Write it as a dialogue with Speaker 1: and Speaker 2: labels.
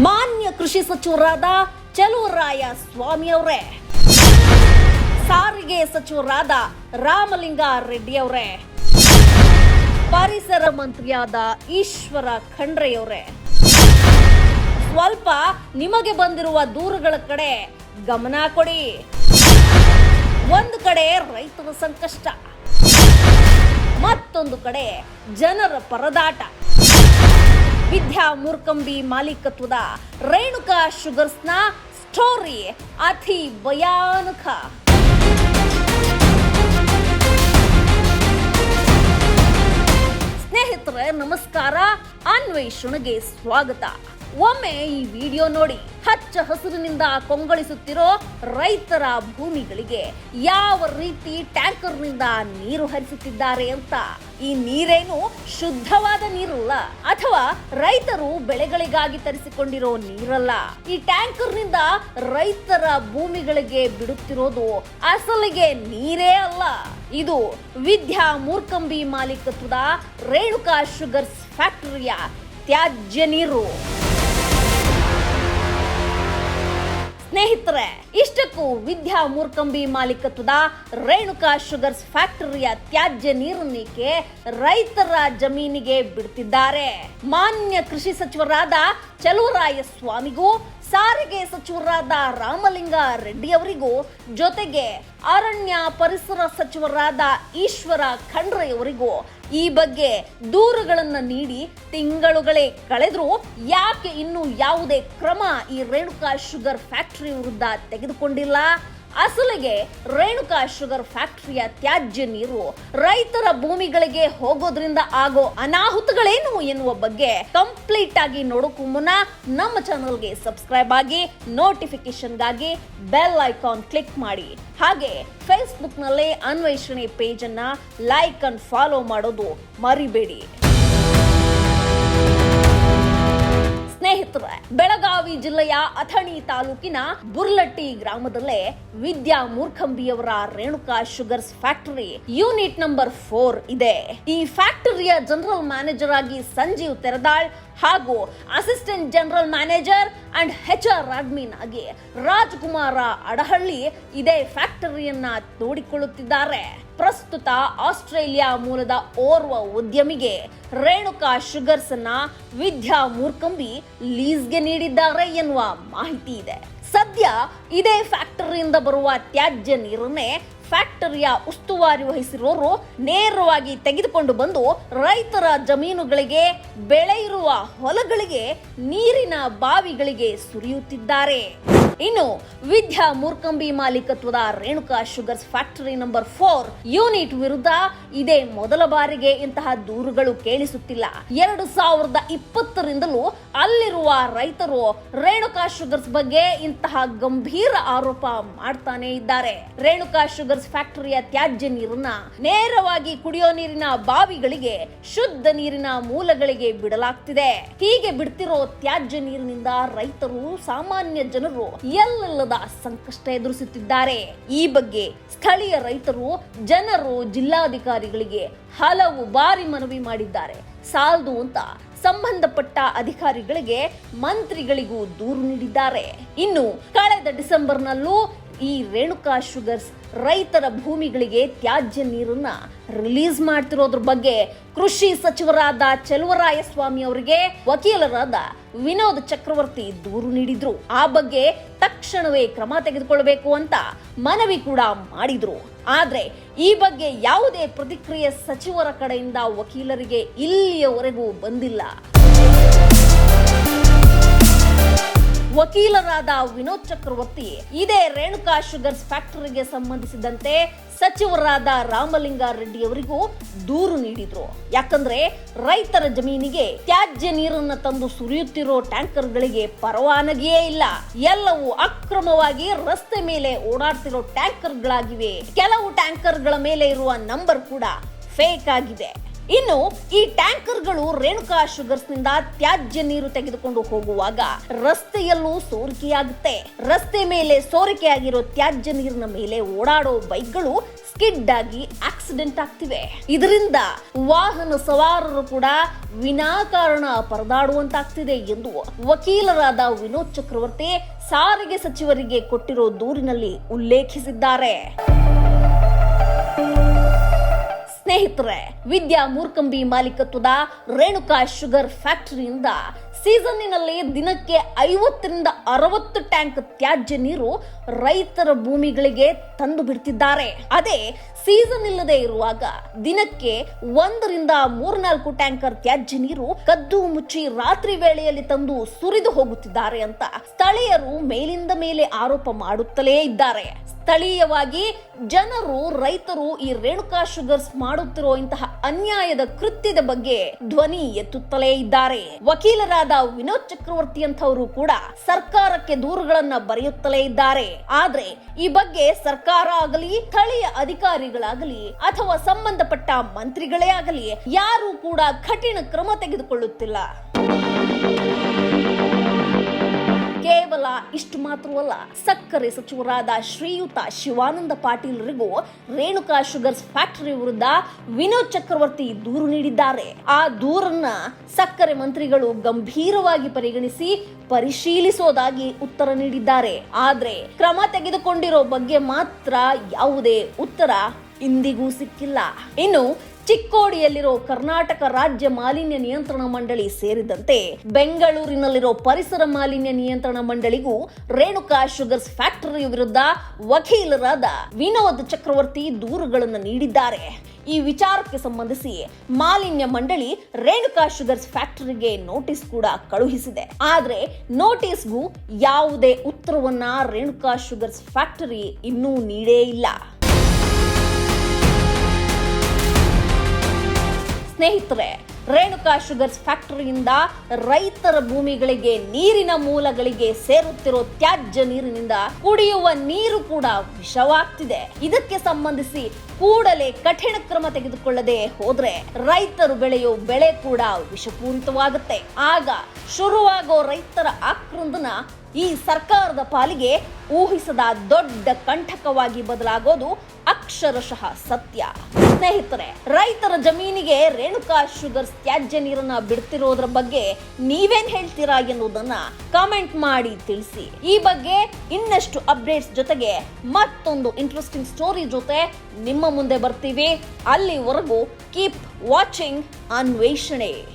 Speaker 1: ಮಾನ್ಯ ಕೃಷಿ ಸಚಿವರಾದ ಚಲುವರಾಯ ಸ್ವಾಮಿ ಅವರೇ ಸಾರಿಗೆ ಸಚಿವರಾದ ರಾಮಲಿಂಗ ರೆಡ್ಡಿ ಅವರೇ ಪರಿಸರ ಮಂತ್ರಿಯಾದ ಈಶ್ವರ ಖಂಡ್ರೆಯವರೇ. ಸ್ವಲ್ಪ ನಿಮಗೆ ಬಂದಿರುವ ದೂರುಗಳ ಕಡೆ ಗಮನ ಕೊಡಿ. ಒಂದು ಕಡೆ ರೈತರ ಸಂಕಷ್ಟ. ಮತ್ತೊಂದು ಕಡೆ ಜನರ ಪರದಾಟ. ವಿದ್ಯಾ ಮೂರ್ಕಂಬಿ ಮಾಲೀಕತ್ವದ ರೇಣುಕಾ ಶುಗರ್ಸ್ನ ಸ್ಟೋರಿ ಅತಿ ಭಯಾನಕ. ಸ್ನೇಹಿತರೆ, ನಮಸ್ಕಾರ. ಅನ್ವೇಷಣೆಗೆ ಸ್ವಾಗತ. ಒಮ್ಮೆ ಈ ವಿಡಿಯೋ ನೋಡಿ. ಹಚ್ಚ ಹಸಿರಿನಿಂದ ಕೊಂಗಳಿಸುತ್ತಿರೋ ರೈತರ ಭೂಮಿಗಳಿಗೆ ಯಾವ ರೀತಿ ಟ್ಯಾಂಕರ್ನಿಂದ ನೀರು ಹರಿಸುತ್ತಿದ್ದಾರೆ ಅಂತ? ಈ ನೀರೇನು ಶುದ್ಧವಾದ ನೀರಲ್ಲ ಅಥವಾ ರೈತರು ಬೆಳೆಗಳಿಗಾಗಿ ತರಿಸಿಕೊಂಡಿರೋ ನೀರಲ್ಲ? ಈ ಟ್ಯಾಂಕರ್ನಿಂದ ರೈತರ ಭೂಮಿಗಳಿಗೆ ಬಿಡುತ್ತಿರೋದು ಅಸಲಿಗೆ ನೀರೇ ಅಲ್ಲ. ಇದು ವಿದ್ಯಾ ಮೂರ್ಕಂಬಿ ಮಾಲೀಕತ್ವದ ರೇಣುಕಾ ಶುಗರ್ಸ್ ಫ್ಯಾಕ್ಟರಿಯ ತ್ಯಾಜ್ಯ ನೀರು. ಸ್ನೇಹಿತರೆ, ಇಷ್ಟಕ್ಕೂ ವಿದ್ಯಾ ಮೂರ್ಕಂಬಿ ಮಾಲೀಕತ್ವದ ರೇಣುಕಾ ಶುಗರ್ಸ್ ಫ್ಯಾಕ್ಟರಿಯ ತ್ಯಾಜ್ಯ ನೀರನ್ನೇಕೆ ರೈತರ ಜಮೀನಿಗೆ ಬಿಡ್ತಿದ್ದಾರೆ. ಮಾನ್ಯ ಕೃಷಿ ಸಚಿವರಾದ ಚಲುವರಾಯ ಸ್ವಾಮಿಗೂ ಸಾರಿಗೆ ಸಚಿವರಾದ ರಾಮಲಿಂಗ ರೆಡ್ಡಿ ಅವರಿಗೂ ಜೊತೆಗೆ ಅರಣ್ಯ ಪರಿಸರ ಸಚಿವರಾದ ಈಶ್ವರ ಖಂಡ್ರೆಯವರಿಗೂ ಈ ಬಗ್ಗೆ ದೂರುಗಳನ್ನು ನೀಡಿ ತಿಂಗಳುಗಳೇ ಕಳೆದರೂ ಯಾಕೆ ಇನ್ನೂ ಯಾವುದೇ ಕ್ರಮ ಈ ರೇಣುಕಾ ಶುಗರ್ ಫ್ಯಾಕ್ಟರಿ ವಿರುದ್ಧ ತೆಗೆದುಕೊಂಡಿಲ್ಲ? ಅಸಲಿಗೆ ರೇಣುಕಾ ಶುಗರ್ ಫ್ಯಾಕ್ಟರಿಯ ತ್ಯಾಜ್ಯ ನೀರು ರೈತರ ಭೂಮಿಗಳಿಗೆ ಹೋಗೋದ್ರಿಂದ ಆಗೋ ಅನಾಹುತಗಳೇನು ಎನ್ನುವ ಬಗ್ಗೆ ಕಂಪ್ಲೀಟ್ ಆಗಿ ನೋಡೋಕ್ಕೂ ಮುನ್ನ ನಮ್ಮ ಚಾನಲ್ಗೆ ಸಬ್ಸ್ಕ್ರೈಬ್ ಆಗಿ ನೋಟಿಫಿಕೇಶನ್ಗಾಗಿ ಬೆಲ್ ಐಕಾನ್ ಕ್ಲಿಕ್ ಮಾಡಿ. ಹಾಗೆ ಫೇಸ್ಬುಕ್ನಲ್ಲೇ ಅನ್ವೇಷಣೆ ಪೇಜನ್ನು ಲೈಕ್ ಅಂಡ್ ಫಾಲೋ ಮಾಡೋದು ಮರಿಬೇಡಿ. ಸ್ನೇಹಿತರೆ, ಬೆಳಗಾವಿ ಜಿಲ್ಲೆಯ ಅಥಣಿ ತಾಲೂಕಿನ ಬುರ್ಲಟ್ಟಿ ಗ್ರಾಮದಲ್ಲೇ Vidya ಮೂರ್ಖಂಬಿಯವರ Renuka sugars factory unit number four ಇದೆ. ಈ ಫ್ಯಾಕ್ಟರಿಯ ಜನರಲ್ ಮ್ಯಾನೇಜರ್ ಆಗಿ ಸಂಜೀವ್ ತೆರದಾಳ್ ಹಾಗೂ assistant general manager and H R admin ಆಗಿ ರಾಜ್ಕುಮಾರ ಅಡಹಳ್ಳಿ ಇದೇ ಫ್ಯಾಕ್ಟರಿಯನ್ನ ನೋಡಿಕೊಳ್ಳುತ್ತಿದ್ದಾರೆ ಪ್ರಸ್ತುತ ಆಸ್ಟ್ರೇಲಿಯಾ ಮೂಲದ ಓರ್ವ ಉದ್ಯಮಿಗೆ ರೇಣುಕಾ ಶುಗರ್ಸ್ ಅನ್ನ ವಿದ್ಯಾ ಮೂರ್ಕಂಬಿ ಲೀಸ್ಗೆ ನೀಡಿದ್ದಾರೆ ಎನ್ನುವ ಮಾಹಿತಿ ಇದೆ. ಸದ್ಯ ಇದೇ ಫ್ಯಾಕ್ಟರಿಯಿಂದ ಬರುವ ತ್ಯಾಜ್ಯ ನೀರನ್ನೇ ಫ್ಯಾಕ್ಟರಿಯ ಉಸ್ತುವಾರಿ ವಹಿಸಿರೋರು ನೇರವಾಗಿ ತೆಗೆದುಕೊಂಡು ಬಂದು ರೈತರ ಜಮೀನುಗಳಿಗೆ ಬೆಳೆ ಇರುವ ಹೊಲಗಳಿಗೆ ನೀರಿನ ಬಾವಿಗಳಿಗೆ ಸುರಿಯುತ್ತಿದ್ದಾರೆ. ಇನ್ನು ವಿದ್ಯಾ ಮೂರ್ಕಂಬಿ ಮಾಲೀಕತ್ವದ Renuka sugars factory number four unit ವಿರುದ್ಧ ಇದೇ ಮೊದಲ ಬಾರಿಗೆ ಇಂತಹ ದೂರುಗಳು ಕೇಳಿಸುತ್ತಿಲ್ಲ. ಎರಡು ಸಾವಿರದ ಇಪ್ಪತ್ತರಿಂದಲೂ ಅಲ್ಲಿರುವ ರೈತರು ರೇಣುಕಾ ಶುಗರ್ಸ್ ಬಗ್ಗೆ ಇಂತಹ ಗಂಭೀರ ಆರೋಪ ಮಾಡ್ತಾನೆ ಇದ್ದಾರೆ. ರೇಣುಕಾ ಶುಗರ್ಸ್ ಫ್ಯಾಕ್ಟರಿಯ ತ್ಯಾಜ್ಯ ನೀರನ್ನ ನೇರವಾಗಿ ಕುಡಿಯೋ ನೀರಿನ ಬಾವಿಗಳಿಗೆ ಶುದ್ಧ ನೀರಿನ ಮೂಲಗಳಿಗೆ ಬಿಡಲಾಗ್ತಿದೆ. ಹೀಗೆ ಬಿಡ್ತಿರೋ ತ್ಯಾಜ್ಯ ನೀರಿನಿಂದ ರೈತರು, ಸಾಮಾನ್ಯ ಜನರು ಎಲ್ಲೆಲ್ಲದ ಸಂಕಷ್ಟ ಎದುರಿಸುತ್ತಿದ್ದಾರೆ. ಈ ಬಗ್ಗೆ ಸ್ಥಳೀಯ ರೈತರು, ಜನರು, ಜಿಲ್ಲಾಧಿಕಾರಿಗಳಿಗೆ ಹಲವು ಬಾರಿ ಮನವಿ ಮಾಡಿದ್ದಾರೆ. ಸಾಲದು ಅಂತ ಸಂಬಂಧಪಟ್ಟ ಅಧಿಕಾರಿಗಳಿಗೆ ಮಂತ್ರಿಗಳಿಗೂ ದೂರು ನೀಡಿದ್ದಾರೆ. ಇನ್ನು ಕಳೆದ ಡಿಸೆಂಬರ್ನಲ್ಲೂ ಈ ರೇಣುಕಾ ಶುಗರ್ಸ್ ರೈತರ ಭೂಮಿಗಳಿಗೆ ತ್ಯಾಜ್ಯ ನೀರನ್ನ ರಿಲೀಸ್ ಮಾಡ್ತಿರೋದ್ರ ಬಗ್ಗೆ ಕೃಷಿ ಸಚಿವರಾದ ಚಲುವರಾಯಸ್ವಾಮಿ ಅವರಿಗೆ ವಕೀಲರಾದ ವಿನೋದ್ ಚಕ್ರವರ್ತಿ ದೂರು ನೀಡಿದ್ರು. ಆ ಬಗ್ಗೆ ತಕ್ಷಣವೇ ಕ್ರಮ ತೆಗೆದುಕೊಳ್ಳಬೇಕು ಅಂತ ಮನವಿ ಕೂಡ ಮಾಡಿದ್ರು. ಆದ್ರೆ ಈ ಬಗ್ಗೆ ಯಾವುದೇ ಪ್ರತಿಕ್ರಿಯೆ ಸಚಿವರ ಕಡೆಯಿಂದ ವಕೀಲರಿಗೆ ಇಲ್ಲಿಯವರೆಗೂ ಬಂದಿಲ್ಲ. ವಕೀಲರಾದ ವಿನೋದ್ ಚಕ್ರವರ್ತಿ, ಇದೇ ರೇಣುಕಾ ಶುಗರ್ಸ್ ಫ್ಯಾಕ್ಟರಿಗೆ ಸಂಬಂಧಿಸಿದಂತೆ ಸಚಿವರಾದ ರಾಮಲಿಂಗ ರೆಡ್ಡಿ ಅವರಿಗೂ ದೂರು ನೀಡಿದ್ರು. ಯಾಕಂದ್ರೆ ರೈತರ ಜಮೀನಿಗೆ ತ್ಯಾಜ್ಯ ನೀರನ್ನ ತಂದು ಸುರಿಯುತ್ತಿರೋ ಟ್ಯಾಂಕರ್ಗಳಿಗೆ ಪರವಾನಗಿಯೇ ಇಲ್ಲ. ಎಲ್ಲವೂ ಅಕ್ರಮವಾಗಿ ರಸ್ತೆ ಮೇಲೆ ಓಡಾಡ್ತಿರೋ ಟ್ಯಾಂಕರ್ಗಳಾಗಿವೆ. ಕೆಲವು ಟ್ಯಾಂಕರ್ಗಳ ಮೇಲೆ ಇರುವ ನಂಬರ್ ಕೂಡ ಫೇಕ್ ಆಗಿದೆ. ಇನ್ನು ಈ ಟ್ಯಾಂಕರ್ಗಳು ರೇಣುಕಾ ಶುಗರ್ಸ್ನಿಂದ ತ್ಯಾಜ್ಯ ನೀರು ತೆಗೆದುಕೊಂಡು ಹೋಗುವಾಗ ರಸ್ತೆಯಲ್ಲೂ ಸೋರಿಕೆಯಾಗುತ್ತೆ. ರಸ್ತೆ ಮೇಲೆ ಸೋರಿಕೆಯಾಗಿರೋ ತ್ಯಾಜ್ಯ ನೀರಿನ ಮೇಲೆ ಓಡಾಡೋ ಬೈಕ್ಗಳು ಸ್ಕಿಡ್ ಆಗಿ ಆಕ್ಸಿಡೆಂಟ್ ಆಗ್ತಿವೆ. ಇದರಿಂದ ವಾಹನ ಸವಾರರು ಕೂಡ ವಿನಾಕಾರಣ ಪರದಾಡುವಂತಾಗ್ತಿದೆ ಎಂದು ವಕೀಲರಾದ ವಿನೋದ್ ಚಕ್ರವರ್ತಿ ಸಾರಿಗೆ ಸಚಿವರಿಗೆ ಕೊಟ್ಟಿರೋ ದೂರಿನಲ್ಲಿ ಉಲ್ಲೇಖಿಸಿದ್ದಾರೆ. ಸ್ನೇಹಿತರೆ, ವಿದ್ಯಾ ಮೂರ್ಕಂಬಿ ಮಾಲೀಕತ್ವದ ರೇಣುಕಾ ಶುಗರ್ ಫ್ಯಾಕ್ಟರಿಯಿಂದ ಸೀಸನ್ನಿನಲ್ಲಿ ದಿನಕ್ಕೆ ಐವತ್ತರಿಂದ ಅರವತ್ತು ಟ್ಯಾಂಕ್ ತ್ಯಾಜ್ಯ ನೀರು ರೈತರ ಭೂಮಿಗಳಿಗೆ ತಂದು ಬಿಡ್ತಿದ್ದಾರೆ. ಅದೇ ಸೀಸನ್ ಇಲ್ಲದೆ ಇರುವಾಗ ದಿನಕ್ಕೆ ಒಂದರಿಂದ ಮೂರ್ನಾಲ್ಕು ಟ್ಯಾಂಕರ್ ತ್ಯಾಜ್ಯ ನೀರು ಕದ್ದು ಮುಚ್ಚಿ ರಾತ್ರಿ ವೇಳೆಯಲ್ಲಿ ತಂದು ಸುರಿದು ಹೋಗುತ್ತಿದ್ದಾರೆ ಅಂತ ಸ್ಥಳೀಯರು ಮೇಲಿಂದ ಮೇಲೆ ಆರೋಪ ಮಾಡುತ್ತಲೇ ಇದ್ದಾರೆ. ಸ್ಥಳೀಯವಾಗಿ ಜನರು, ರೈತರು ಈ ರೇಣುಕಾ ಶುಗರ್ಸ್ ಮಾಡುತ್ತಿರೋ ಇಂತಹ ಅನ್ಯಾಯದ ಕೃತ್ಯದ ಬಗ್ಗೆ ಧ್ವನಿ ಎತ್ತುತ್ತಲೇ ಇದ್ದಾರೆ. ವಕೀಲರಾದ ವಿನೋದ್ ಚಕ್ರವರ್ತಿ ಅಂತವರು ಕೂಡ ಸರ್ಕಾರಕ್ಕೆ ದೂರುಗಳನ್ನ ಬರೆಯುತ್ತಲೇ ಇದ್ದಾರೆ. ಆದ್ರೆ ಈ ಬಗ್ಗೆ ಸರ್ಕಾರ ಆಗಲಿ, ಸ್ಥಳೀಯ ಅಧಿಕಾರಿಗಳಾಗಲಿ ಅಥವಾ ಸಂಬಂಧಪಟ್ಟ ಮಂತ್ರಿಗಳೇ ಆಗಲಿ ಯಾರು ಕೂಡ ಕಠಿಣ ಕ್ರಮ ತೆಗೆದುಕೊಳ್ಳುತ್ತಿಲ್ಲ. ಕೇವಲ ಇಷ್ಟು ಮಾತ್ರವಲ್ಲ, ಸಕ್ಕರೆ ಸಚಿವರಾದ ಶ್ರೀಯುತ ಶಿವಾನಂದ ಪಾಟೀಲರಿಗೂ ರೇಣುಕಾ ಶುಗರ್ಸ್ ಫ್ಯಾಕ್ಟರಿ ವಿರುದ್ಧ ವಿನೋದ್ ಚಕ್ರವರ್ತಿ ದೂರು ನೀಡಿದ್ದಾರೆ. ಆ ದೂರನ್ನ ಸಕ್ಕರೆ ಮಂತ್ರಿಗಳು ಗಂಭೀರವಾಗಿ ಪರಿಗಣಿಸಿ ಪರಿಶೀಲಿಸೋದಾಗಿ ಉತ್ತರ ನೀಡಿದ್ದಾರೆ. ಆದ್ರೆ ಕ್ರಮ ತೆಗೆದುಕೊಂಡಿರೋ ಬಗ್ಗೆ ಮಾತ್ರ ಯಾವುದೇ ಉತ್ತರ ಇಂದಿಗೂ ಸಿಕ್ಕಿಲ್ಲ. ಇನ್ನು ಚಿಕ್ಕೋಡಿಯಲ್ಲಿರೋ ಕರ್ನಾಟಕ ರಾಜ್ಯ ಮಾಲಿನ್ಯ ನಿಯಂತ್ರಣ ಮಂಡಳಿ ಸೇರಿದಂತೆ ಬೆಂಗಳೂರಿನಲ್ಲಿರೋ ಪರಿಸರ ಮಾಲಿನ್ಯ ನಿಯಂತ್ರಣ ಮಂಡಳಿಗೂ ರೇಣುಕಾ ಶುಗರ್ಸ್ ಫ್ಯಾಕ್ಟರಿ ವಿರುದ್ಧ ವಕೀಲರಾದ ವಿನೋದ್ ಚಕ್ರವರ್ತಿ ದೂರುಗಳನ್ನು ನೀಡಿದ್ದಾರೆ. ಈ ವಿಚಾರಕ್ಕೆ ಸಂಬಂಧಿಸಿ ಮಾಲಿನ್ಯ ಮಂಡಳಿ ರೇಣುಕಾ ಶುಗರ್ಸ್ ಫ್ಯಾಕ್ಟರಿಗೆ ನೋಟಿಸ್ ಕೂಡ ಕಳುಹಿಸಿದೆ. ಆದ್ರೆ ನೋಟಿಸ್ಗೂ ಯಾವುದೇ ಉತ್ತರವನ್ನ ರೇಣುಕಾ ಶುಗರ್ಸ್ ಫ್ಯಾಕ್ಟರಿ ಇನ್ನೂ ನೀಡೇ ಇಲ್ಲ. ಸ್ನೇಹಿತರೆ, ರೇಣುಕಾ ಶುಗರ್ಸ್ ಫ್ಯಾಕ್ಟರಿಯಿಂದ ರೈತರ ಭೂಮಿಗಳಿಗೆ ನೀರಿನ ಮೂಲಗಳಿಗೆ ಸೇರುತ್ತಿರೋ ತ್ಯಾಜ್ಯ ನೀರಿನಿಂದ ಕುಡಿಯುವ ನೀರು ಕೂಡ ವಿಷವಾಗ್ತಿದೆ. ಇದಕ್ಕೆ ಸಂಬಂಧಿಸಿ ಕೂಡಲೇ ಕಠಿಣ ಕ್ರಮ ತೆಗೆದುಕೊಳ್ಳದೆ ಹೋದ್ರೆ ರೈತರು ಬೆಳೆಯೋ ಬೆಳೆ ಕೂಡ ವಿಷಪೂರಿತವಾಗುತ್ತೆ. ಆಗ ಶುರುವಾಗೋ ರೈತರ ಆಕ್ರಂದನ ಈ ಸರ್ಕಾರದ ಪಾಲಿಗೆ ಊಹಿಸದ ದೊಡ್ಡ ಕಂಠಕವಾಗಿ ಬದಲಾಗೋದು ಅಕ್ಷರಶಃ ಸತ್ಯ. ಸ್ನೇಹಿತರೆ, ರೈತರ ಜಮೀನಿಗೆ ರೇಣುಕಾ ಶುಗರ್ಸ್ ತ್ಯಾಜ್ಯ ನೀರನ್ನ ಬಿಡ್ತಿರೋದ್ರ ಬಗ್ಗೆ ನೀವೇನ್ ಹೇಳ್ತೀರಾ ಎನ್ನುವುದನ್ನ ಕಾಮೆಂಟ್ ಮಾಡಿ ತಿಳಿಸಿ. ಈ ಬಗ್ಗೆ ಇನ್ನಷ್ಟು ಅಪ್ಡೇಟ್ಸ್ ಜೊತೆಗೆ ಮತ್ತೊಂದು ಇಂಟ್ರೆಸ್ಟಿಂಗ್ ಸ್ಟೋರಿ ಜೊತೆ ನಿಮ್ಮ ಮುಂದೆ ಬರ್ತೀವಿ. ಅಲ್ಲಿವರೆಗೂ ಕೀಪ್ ವಾಚಿಂಗ್ ಅನ್ವೇಷಣೆ.